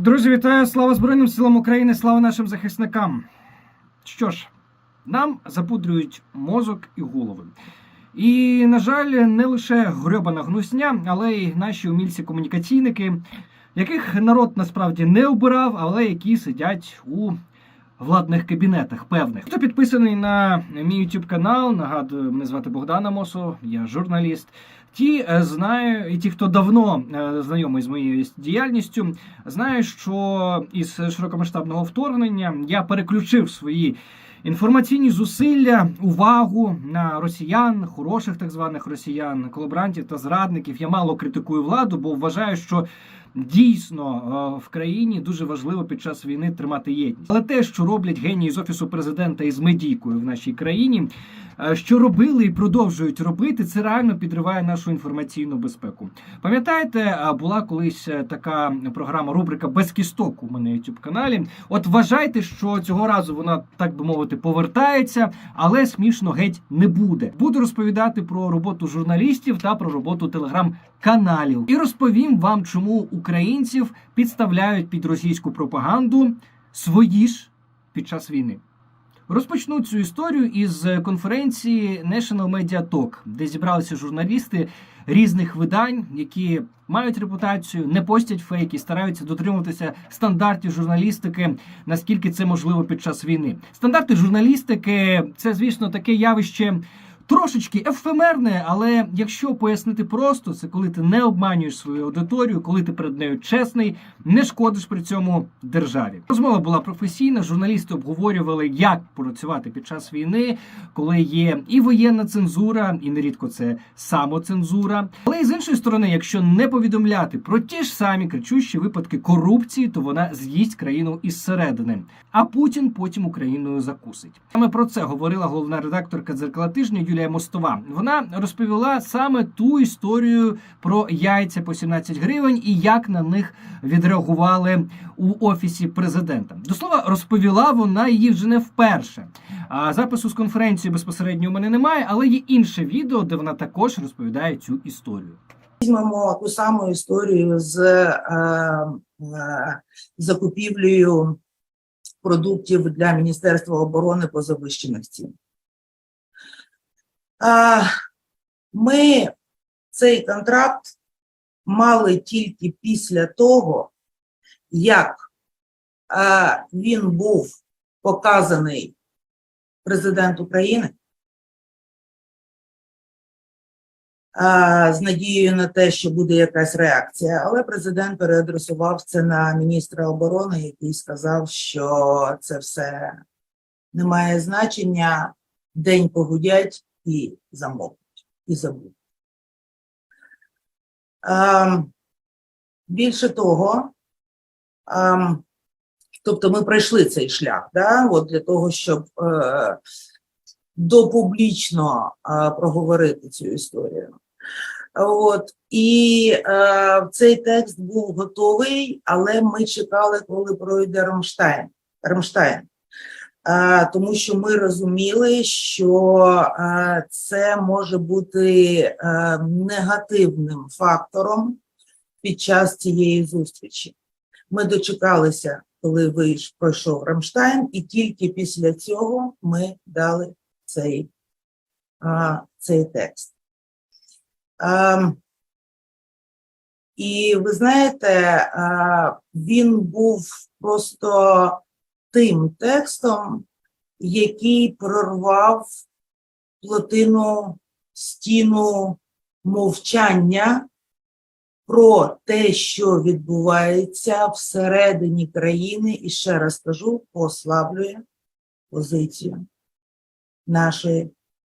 Друзі, вітаю! Слава Збройним силам України! Слава нашим захисникам! Що ж, нам запудрюють мозок і голови. І, на жаль, не лише грьобана гнусня, але й наші умільці-комунікаційники, яких народ насправді не обирав, але які сидять у владних кабінетах певних. Хто підписаний на мій YouTube канал, нагадую, мене звати Богдан Амосов, я журналіст. Ті е, знаю, і ті, хто давно е, знайомий з моєю діяльністю, знають, що із широкомасштабного вторгнення я переключив свої інформаційні зусилля, увагу на росіян, хороших так званих росіян, колаборантів та зрадників. Я мало критикую владу, бо вважаю, що дійсно е, в країні дуже важливо під час війни тримати єдність. Але те, що роблять генії з офісу президента із медійкою в нашій країні, е, що робили і продовжують робити, це реально підриває нашу інформаційну безпеку. Пам'ятаєте, е, була колись така програма рубрика без кісток у мене youtube каналі. От вважайте, що цього разу вона так би мовити повертається, але смішно геть не буде. Буду розповідати про роботу журналістів та про роботу телеграм-каналів. І розповім вам, чому українців підставляють під російську пропаганду свої ж під час війни. Розпочну цю історію із конференції National Media Talk, де зібралися журналісти різних видань, які мають репутацію, не постять фейки, стараються дотримуватися стандартів журналістики, наскільки це можливо під час війни. Стандарти журналістики це, звісно, таке явище. Трошечки ефемерне, але якщо пояснити просто, це коли ти не обманюєш свою аудиторію, коли ти перед нею чесний, не шкодиш при цьому державі. Розмова була професійна. Журналісти обговорювали, як працювати під час війни, коли є і воєнна цензура, і нерідко це самоцензура. Але і з іншої сторони, якщо не повідомляти про ті ж самі кричущі випадки корупції, то вона з'їсть країну із середини. А Путін потім Україною закусить. Саме про це говорила головна редакторка дзеркала тижня Юлія Мостова. Вона розповіла саме ту історію про яйця по 17 гривень і як на них відреагували у офісі президента. До слова, розповіла вона її вже не вперше. А запису з конференції безпосередньо у мене немає, але є інше відео, де вона також розповідає цю історію. Візьмемо ту саму історію з е, е, закупівлею продуктів для Міністерства оборони по завищених цін. Ми цей контракт мали тільки після того, як він був показаний президент України. з надією на те, що буде якась реакція. Але президент переадресував це на міністра оборони, який сказав, що це все не має значення, день погудять і замовкнуть, і забудуть. Ем, Більше того, ем, тобто ми пройшли цей шлях, да, от для того, щоб е, допублічно е, проговорити цю історію. От і е, цей текст був готовий, але ми чекали, коли пройде Рамштайн. Рамштайн. Тому що ми розуміли, що це може бути негативним фактором під час цієї зустрічі. Ми дочекалися, коли вийш, пройшов Рамштайн, і тільки після цього ми дали цей, цей текст. І ви знаєте, він був просто тим текстом, який прорвав плотину стіну мовчання про те, що відбувається всередині країни, і ще раз кажу, послаблює позицію нашої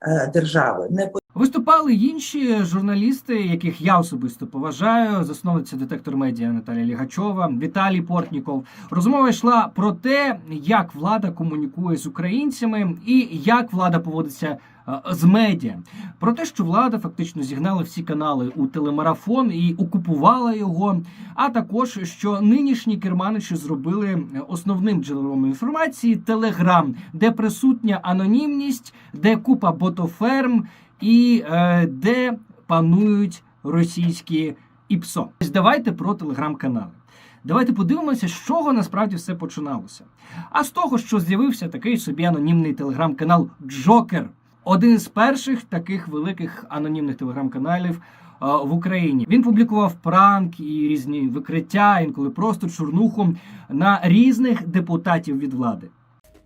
е, держави. Виступали інші журналісти, яких я особисто поважаю. Засновниця детектор медіа Наталія Лігачова, Віталій Портніков. Розмова йшла про те, як влада комунікує з українцями і як влада поводиться е, з медіа. Про те, що влада фактично зігнала всі канали у телемарафон і окупувала його. А також що нинішні керманичі зробили основним джерелом інформації Телеграм, де присутня анонімність, де купа ботоферм і е, де панують російські ІПСО. Давайте про телеграм-канали. Давайте подивимося, з чого насправді все починалося. А з того, що з'явився такий собі анонімний телеграм-канал Джокер, один з перших таких великих анонімних телеграм-каналів. е, В Україні він публікував пранк і різні викриття, інколи просто чорнуху на різних депутатів від влади.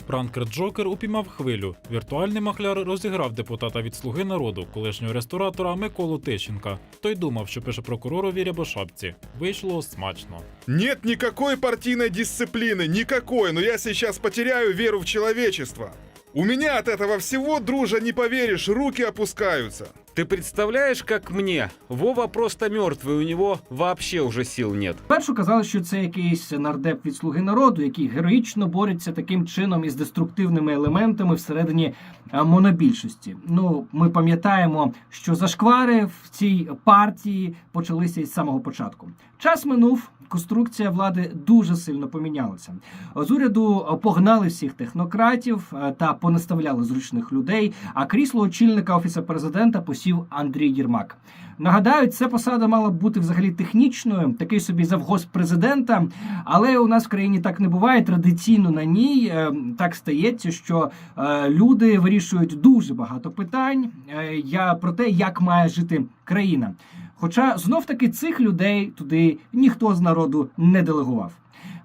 Пранкер Джокер упіймав хвилю. Віртуальний махляр розіграв депутата від Слуги народу, колишнього ресторатора Миколу Тищенка. Той думав, що пише прокуророві рябошапці. Вийшло смачно. Нет никакой партийной дисциплины, никакой, но я сейчас потеряю веру в человечество. У меня от этого всего, дружа, не поверишь, руки опускаются. Ты представляешь, как мне? Вова просто мертвый, у него вообще уже сил нет. Першу казали, що це якийсь нардеп від слуги народу, який героїчно бореться таким чином із деструктивними елементами всередині монобільшості. Ну, ми пам'ятаємо, що зашквари в цій партії почалися із самого початку. Час минув. Конструкція влади дуже сильно помінялася. З уряду погнали всіх технократів та понаставляли зручних людей. А крісло очільника офісу президента посів Андрій Єрмак. Нагадаю, ця посада мала б бути взагалі технічною, такий собі завгосп президента. Але у нас в країні так не буває. Традиційно на ній е, так стається, що е, люди вирішують дуже багато питань е, я про те, як має жити країна. Хоча знов таки цих людей туди ніхто з народу не делегував.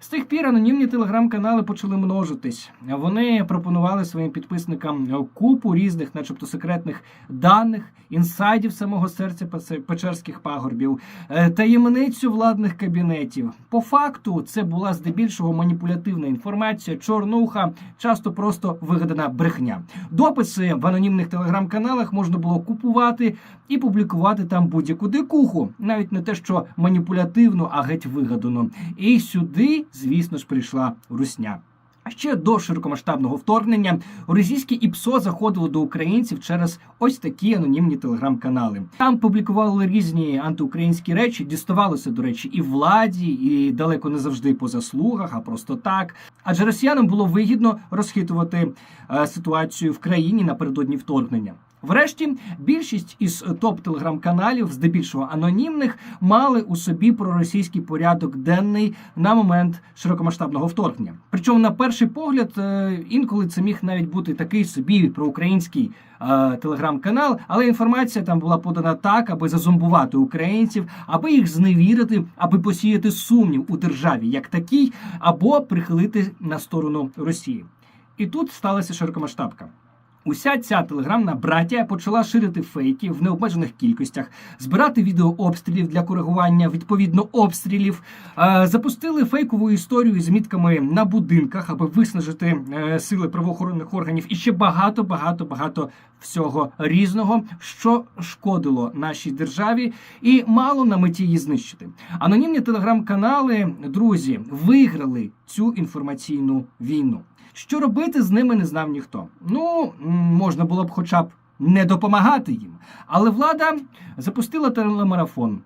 З тих пір анонімні телеграм-канали почали множитись. Вони пропонували своїм підписникам купу різних, начебто секретних даних, інсайдів самого серця печерських пагорбів, е, таємницю владних кабінетів. По факту це була здебільшого маніпулятивна інформація, чорнуха, часто просто вигадана брехня. Дописи в анонімних телеграм-каналах можна було купувати і публікувати там будь-яку дикуху, навіть не те, що маніпулятивну, а геть вигадану. І сюди, звісно ж, прийшла русня. А ще до широкомасштабного вторгнення російське ІПСО заходило до українців через ось такі анонімні телеграм-канали. Там публікували різні антиукраїнські речі, діставалося, до речі, і владі, і далеко не завжди по заслугах, а просто так. Адже росіянам було вигідно розхитувати е, ситуацію в країні напередодні вторгнення. Врешті, більшість із топ телеграм-каналів, здебільшого анонімних, мали у собі проросійський порядок денний на момент широкомасштабного вторгнення. Причому, на перший погляд, е, інколи це міг навіть бути такий собі проукраїнський е, телеграм-канал, але інформація там була подана так, аби зазомбувати українців, аби їх зневірити, аби посіяти сумнів у державі як такій, або прихилити на сторону Росії. І тут сталася широкомасштабка. Уся ця телеграмна братія почала ширити фейки в необмежених кількостях, збирати відео обстрілів для коригування відповідно обстрілів, е, запустили фейкову історію з мітками на будинках, аби виснажити е, сили правоохоронних органів, і ще багато, багато, багато всього різного, що шкодило нашій державі, і мало на меті її знищити. Анонімні телеграм-канали, друзі, виграли цю інформаційну війну. Що робити з ними не знав ніхто. Ну, можна було б хоча б не допомагати їм. Але влада запустила телемарафон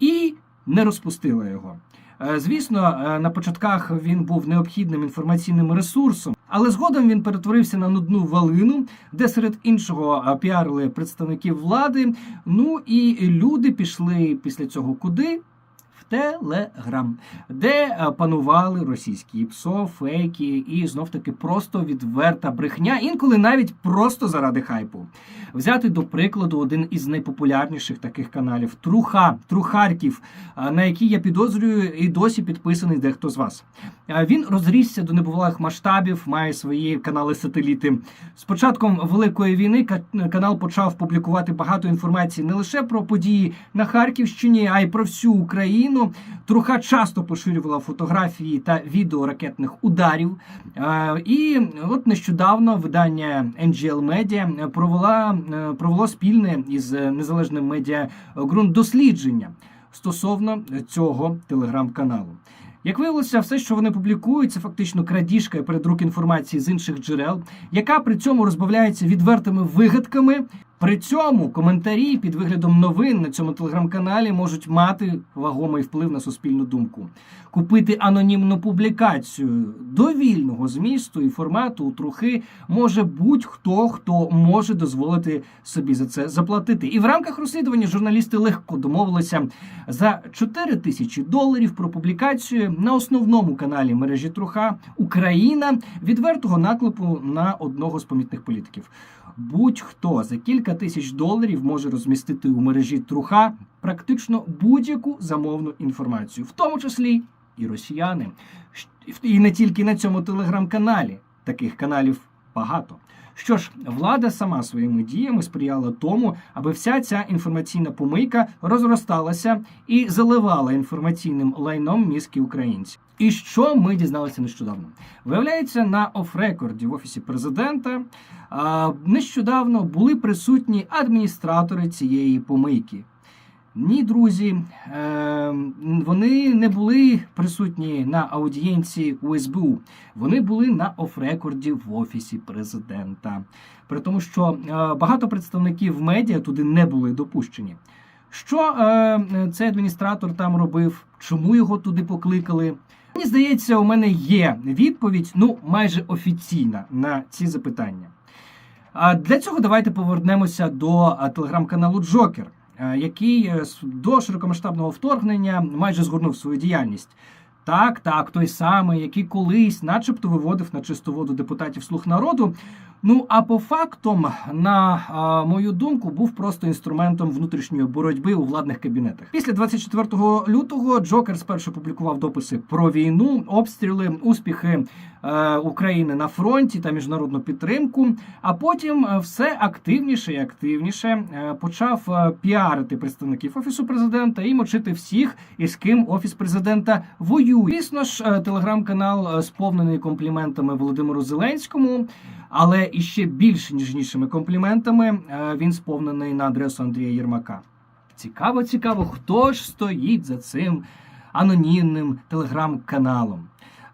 і не розпустила його. Е, Звісно, е, на початках він був необхідним інформаційним ресурсом, але згодом він перетворився на нудну валину, де серед іншого е, піарили представників влади. Ну і люди пішли після цього куди? Телеграм, де е, панували російські ПСО, фейки і знов таки просто відверта брехня, інколи навіть просто заради хайпу. Взяти до прикладу один із найпопулярніших таких каналів Труха, Трухарків, е, на який я підозрюю і досі підписаний дехто з вас. Е, Він розрісся до небувалих масштабів, має свої канали-сателіти. З початком великої війни канал почав публікувати багато інформації не лише про події на Харківщині, а й про всю Україну. Труха часто поширювала фотографії та відео ракетних ударів. Е, І от нещодавно видання NGL Media провела е, провело спільне із незалежним медіа ґрунт дослідження стосовно цього телеграм-каналу. Як виявилося, все, що вони публікують, це фактично крадіжка і передрук інформації з інших джерел, яка при цьому розбавляється відвертими вигадками При цьому коментарі під виглядом новин на цьому телеграм-каналі можуть мати вагомий вплив на суспільну думку. Купити анонімну публікацію довільного змісту і формату у трухи може будь-хто, хто може дозволити собі за це заплатити. І в рамках розслідування журналісти легко домовилися за 4 тисячі доларів про публікацію на основному каналі мережі Труха Україна відвертого наклепу на одного з помітних політиків. Будь-хто за кілька тисяч доларів може розмістити у мережі Труха практично будь-яку замовну інформацію, в тому числі і росіяни. І не тільки на цьому телеграм-каналі. Таких каналів багато. Що ж, влада сама своїми діями сприяла тому, аби вся ця інформаційна помийка розросталася і заливала інформаційним лайном мізки українців. І що ми дізналися нещодавно? Виявляється, на оф-рекорді в офісі президента нещодавно були присутні адміністратори цієї помийки. Ні, друзі, е, вони не були присутні на аудієнції у СБУ. Вони були на оф-рекорді в офісі президента. При тому, що е, багато представників медіа туди не були допущені. Що е, цей адміністратор там робив? Чому його туди покликали? Мені здається, у мене є відповідь, ну майже офіційна на ці запитання. А для цього давайте повернемося до телеграм-каналу Джокер, е, який е, до широкомасштабного вторгнення майже згорнув свою діяльність. Так, так, той самий, який колись, начебто, виводив на чисту воду депутатів слуг народу. Ну а по фактам, на а, мою думку, був просто інструментом внутрішньої боротьби у владних кабінетах. Після 24 лютого Джокер спершу публікував дописи про війну, обстріли, успіхи е, України на фронті та міжнародну підтримку. А потім е, все активніше і активніше е, почав е, піарити представників офісу президента і мочити всіх, із ким офіс президента воює. Звісно ж, е, телеграм-канал е, сповнений компліментами Володимиру Зеленському. Але іще більш ніжнішими компліментами е, він сповнений на адресу Андрія Єрмака. Цікаво, цікаво, хто ж стоїть за цим анонімним телеграм-каналом.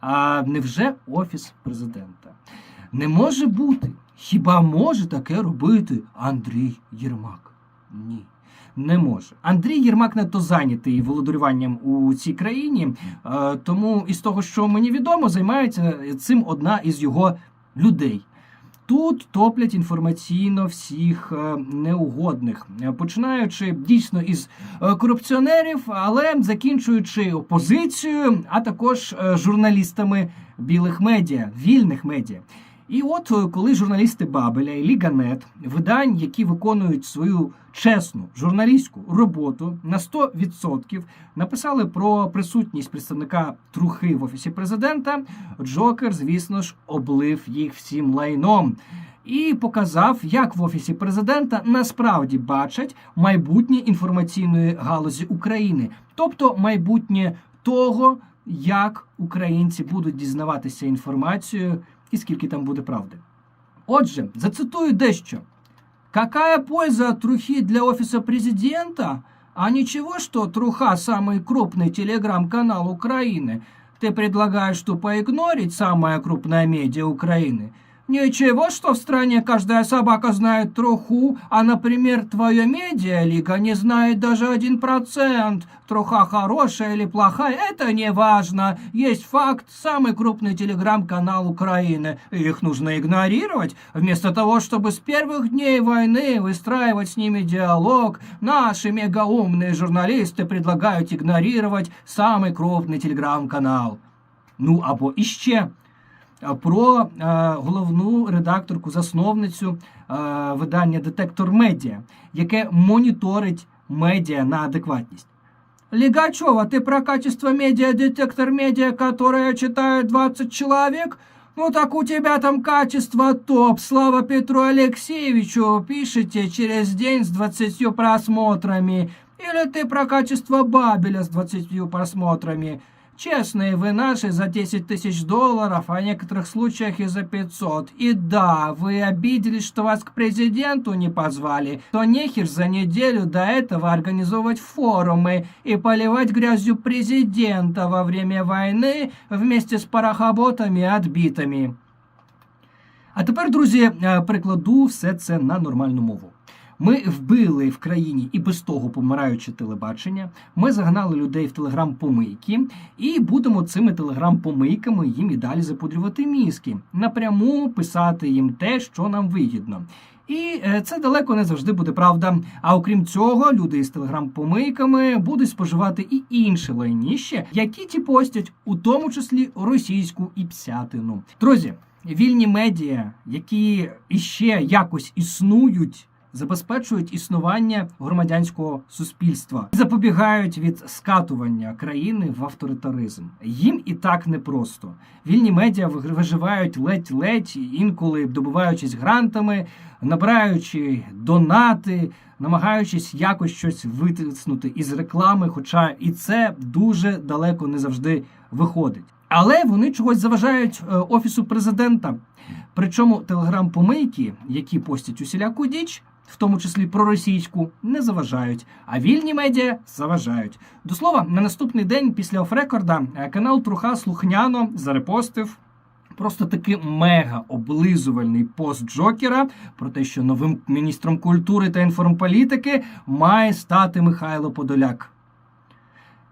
А невже офіс президента? Не може бути. Хіба може таке робити Андрій Єрмак? Ні. Не може. Андрій Єрмак не то зайнятий володарюванням у цій країні, е, тому із того, що мені відомо, займається цим одна із його людей. Тут топлять інформаційно всіх е, неугодних, е, починаючи дійсно із е, корупціонерів, але закінчуючи опозицією, а також журналістами білих медіа, вільних медіа. І от е, коли журналісти Бабеля і Ліганет, видань, які виконують свою чесну журналістську роботу на 100%, написали про присутність представника трухи в офісі президента, Джокер, звісно ж, облив їх всім лайном. І показав, як в офісі президента насправді бачать майбутнє інформаційної галузі України, тобто майбутнє того, як українці будуть дізнаватися інформацію і скільки там буде правди. Отже, зацитую дещо. Какая польза трухи для офиса президента? А ничего, что труха самый крупный телеграм-канал Украины. Ты предлагаешь тупо игнорить самая крупная медиа Украины. Ничего, что в стране каждая собака знает труху, а, например, твое медиа-лига не знает даже один процент. Труха хорошая или плохая, это не важно. Есть факт, самый крупный телеграм-канал Украины. Их нужно игнорировать. Вместо того, чтобы с первых дней войны выстраивать с ними диалог, наши мегаумные журналисты предлагают игнорировать самый крупный телеграм-канал. Ну або іще е, про е, головну редакторку, засновницю е, видання Детектор Медіа, яке моніторить медіа на адекватність. Легачева, ты про качество медиа детектор медиа, которое читают 20 человек? Ну так у тебя там качество топ. Слава Петру Алексеевичу пишете через день с 20 просмотрами. Или ты про качество Бабеля с 20 просмотрами. Честные вы наши за 10 тысяч долларов, а в некоторых случаях и за 500. И да, вы обиделись, что вас к президенту не позвали, то нехер за неделю до этого организовывать форумы и поливать грязью президента во время войны вместе с парохоботами и отбитыми. А тепер, друзі, е, перекладу все це на нормальну мову. Ми вбили в країні і без того помираюче телебачення. Ми загнали людей в телеграм-помийки і будемо цими телеграм-помийками їм і далі запудрювати мізки, напряму писати їм те, що нам вигідно. І е, це далеко не завжди буде правда. А окрім цього, люди із телеграм-помийками будуть споживати і інше лайніще, які ті постять, у тому числі російську і псятину. Друзі, вільні медіа, які іще якось існують. Забезпечують існування громадянського суспільства, запобігають від скатування країни в авторитаризм. Їм і так непросто. Вільні медіа виживають ледь-ледь, інколи добуваючись грантами, набираючи донати, намагаючись якось щось витиснути із реклами, хоча і це дуже далеко не завжди виходить. Але вони чогось заважають е, офісу президента. Причому телеграм-помийки, які постять усіляку діч, в тому числі проросійську, не заважають, а вільні медіа заважають. До слова, на наступний день після офрекорда е, канал Труха слухняно зарепостив просто таки мега облизувальний пост Джокера про те, що новим міністром культури та інформполітики має стати Михайло Подоляк.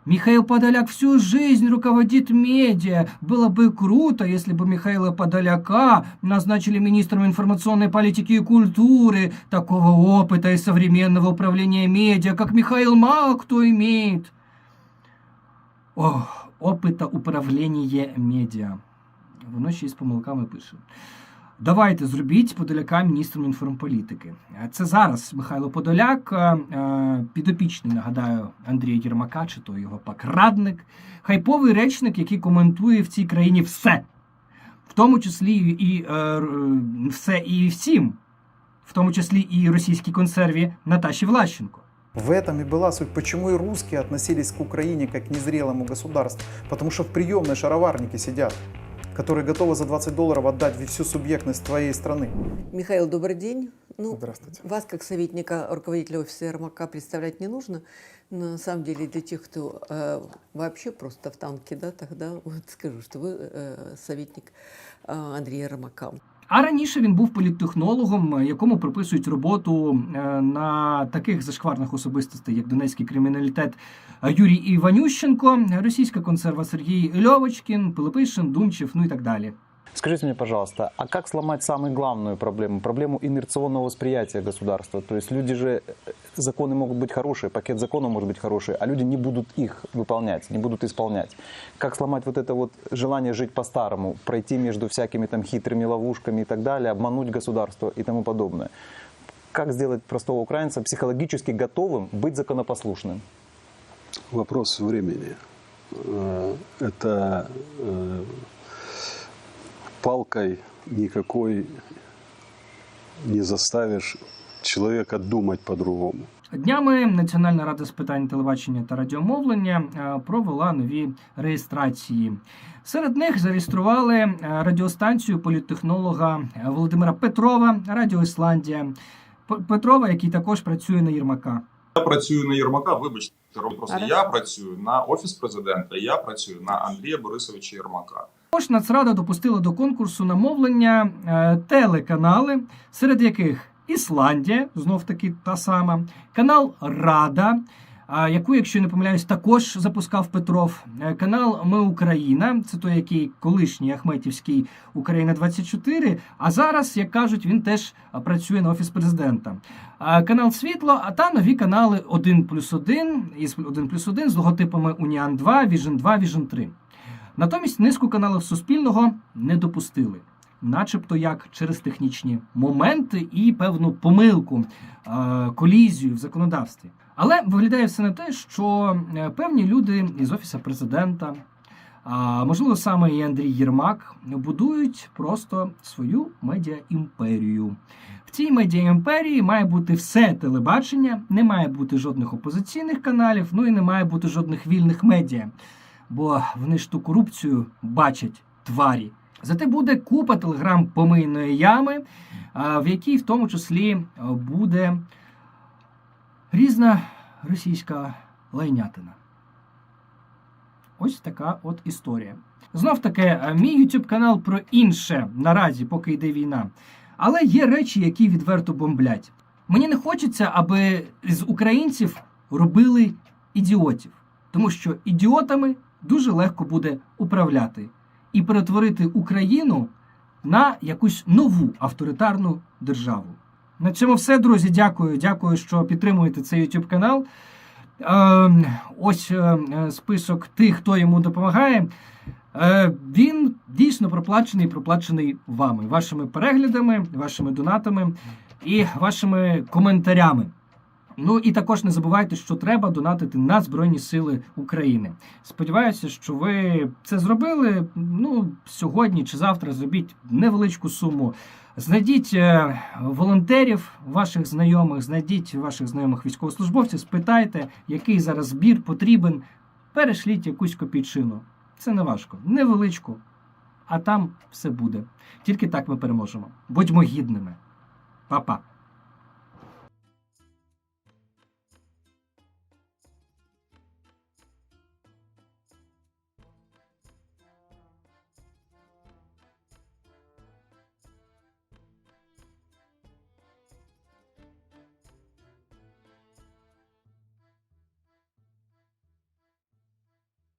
Михаил Подоляк всю жизнь руководит медиа. Было бы круто, если бы Михаила Подоляка назначили министром информационной политики и культуры. Такого опыта и современного управления медиа, как Михаил, мало кто имеет. Ох, опыта управління медіа. Воно ще й з помилками пише. Давайте зробіть Подоляка міністром інформполітики. Це зараз Михайло Подоляк, е, е, підопічний, нагадаю, Андрія Єрмака, чи то його пак радник, хайповий речник, який коментує в цій країні все, в тому числі і е, все і всім, в тому числі і російській консерві Наташі Влащенко. В этом и была суть, почему и русские относились к Украине как к незрелому государству. Потому что в приемной шароварники сидят, которые готовы за 20 долларов отдать всю субъектность твоей страны. Михаил, добрый день. Ну, Здравствуйте. вас как советника руководителя офиса Ермака представлять не нужно. На самом деле для тех, кто э, вообще просто в танке, да, тогда вот скажу, что вы э, советник э, Андрея Ермака. А раніше він був політтехнологом, якому приписують роботу е, на таких зашкварних особистостей, як донецький криміналітет е, Юрій Іванющенко, російська консерва Сергій Льовочкін, Пилипишин, Думчев, ну і так далі. Скажите мне, пожалуйста, а как сломать самую главную проблему? Проблему инерционного восприятия государства. То есть люди же, законы могут быть хорошие, пакет законов может быть хороший, а люди не будут их выполнять, не будут исполнять. Как сломать вот это вот желание жить по-старому, пройти между всякими там хитрыми ловушками и так далее, обмануть государство и тому подобное? Как сделать простого украинца психологически готовым быть законопослушным? Вопрос времени. Э, Это э, палкой никакой не заставишь человека думать по-другому. Днями Національна рада з питань телебачення та радіомовлення е, провела нові реєстрації. Серед них зареєстрували е, радіостанцію політтехнолога Володимира Петрова, Радіо Ісландія. Петрова, який також працює на Єрмака. Я працюю на Єрмака, вибачте, просто я працюю на офіс президента, я працюю на Андрія Борисовича Єрмака. Також Нацрада допустила до конкурсу на мовлення е, телеканали, серед яких Ісландія, знов таки та сама, канал Рада, яку, якщо не помиляюсь, також запускав Петров. е, Канал Ми Україна, це той, який колишній Ахметівський Україна 24 А зараз, як кажуть, він теж працює на офіс президента. Канал Світло, а та нові канали 1 плюс 1 із 1 плюс 1 з логотипами Уніан 2, Vision 2, Vision 3. Натомість низку каналів Суспільного не допустили, начебто як через технічні моменти і певну помилку, е, колізію в законодавстві. Але виглядає все на те, що е, певні люди із офісу президента, а можливо саме і Андрій Єрмак, будують просто свою медіаімперію. В цій медіаімперії має бути все телебачення, не має бути жодних опозиційних каналів, ну і не має бути жодних вільних медіа бо вони ж ту корупцію бачать тварі. Зате буде купа телеграм помийної ями, в якій в тому числі буде різна російська лайнятина. Ось така от історія. Знов таки, е, мій YouTube канал про інше наразі, поки йде війна. Але є речі, які відверто бомблять. Мені не хочеться, аби з українців робили ідіотів, тому що ідіотами дуже легко буде управляти і перетворити Україну на якусь нову авторитарну державу. На цьому все, друзі. Дякую. Дякую, що підтримуєте цей YouTube канал. Е, ось е, список тих, хто йому допомагає. Е, він дійсно проплачений, проплачений вами, вашими переглядами, вашими донатами і вашими коментарями. Ну і також не забувайте, що треба донатити на Збройні Сили України. Сподіваюся, що ви це зробили. Ну, сьогодні чи завтра зробіть невеличку суму. Знайдіть е, волонтерів, ваших знайомих, знайдіть ваших знайомих військовослужбовців, спитайте, який зараз збір потрібен. Перешліть якусь копійчину. Це не важко, невеличку, а там все буде. Тільки так ми переможемо. Будьмо гідними. Па-па.